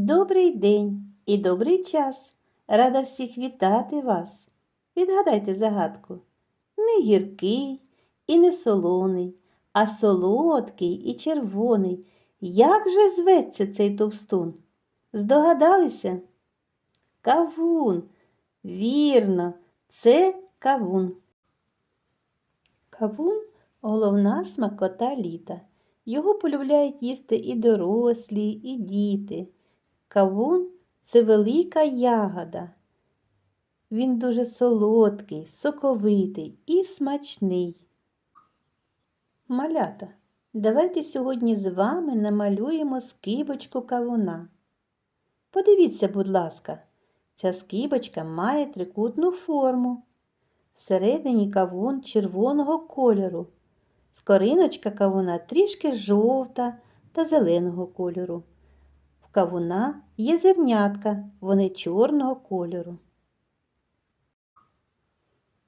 Добрий день і добрий час. Рада всіх вітати вас. Відгадайте загадку. Не гіркий і не солоний, а солодкий і червоний. Як же зветься цей товстун? Здогадалися? Кавун. Вірно, це кавун. Кавун головна смакота літа. Його полюбляють їсти і дорослі, і діти. Кавун це велика ягода. Він дуже солодкий, соковитий і смачний. Малята, давайте сьогодні з вами намалюємо скибочку кавуна. Подивіться, будь ласка, ця скибочка має трикутну форму. Всередині кавун червоного кольору. Скориночка кавуна трішки жовта та зеленого кольору. Кавуна є зернятка, вони чорного кольору.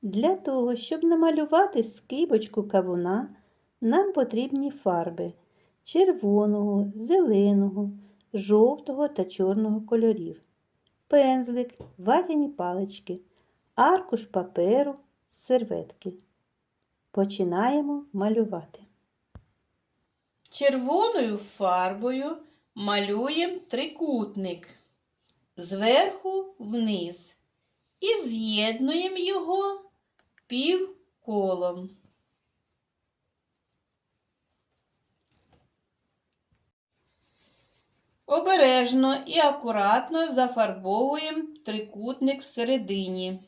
Для того, щоб намалювати скибочку кавуна, нам потрібні фарби червоного, зеленого, жовтого та чорного кольорів, пензлик, ватяні палички, аркуш паперу, серветки. Починаємо малювати. Червоною фарбою малюємо трикутник зверху вниз і з'єднуємо його півколом. Обережно і акуратно зафарбовуємо трикутник всередині.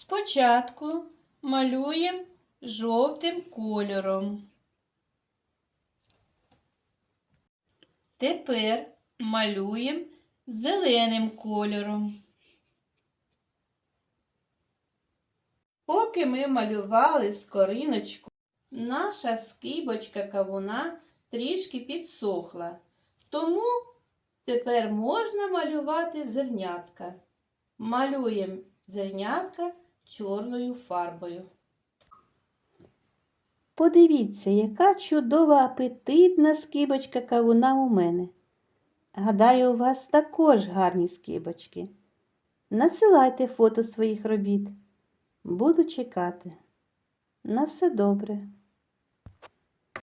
Спочатку малюємо жовтим кольором. Тепер малюємо зеленим кольором. Поки ми малювали скориночку, наша скибочка кавуна трішки підсохла. Тому тепер можна малювати зернятка. Малюємо зернятка чорною фарбою. Подивіться, яка чудова апетитна скибочка кавуна у мене. Гадаю, у вас також гарні скибочки. Насилайте фото своїх робіт. Буду чекати. На все добре.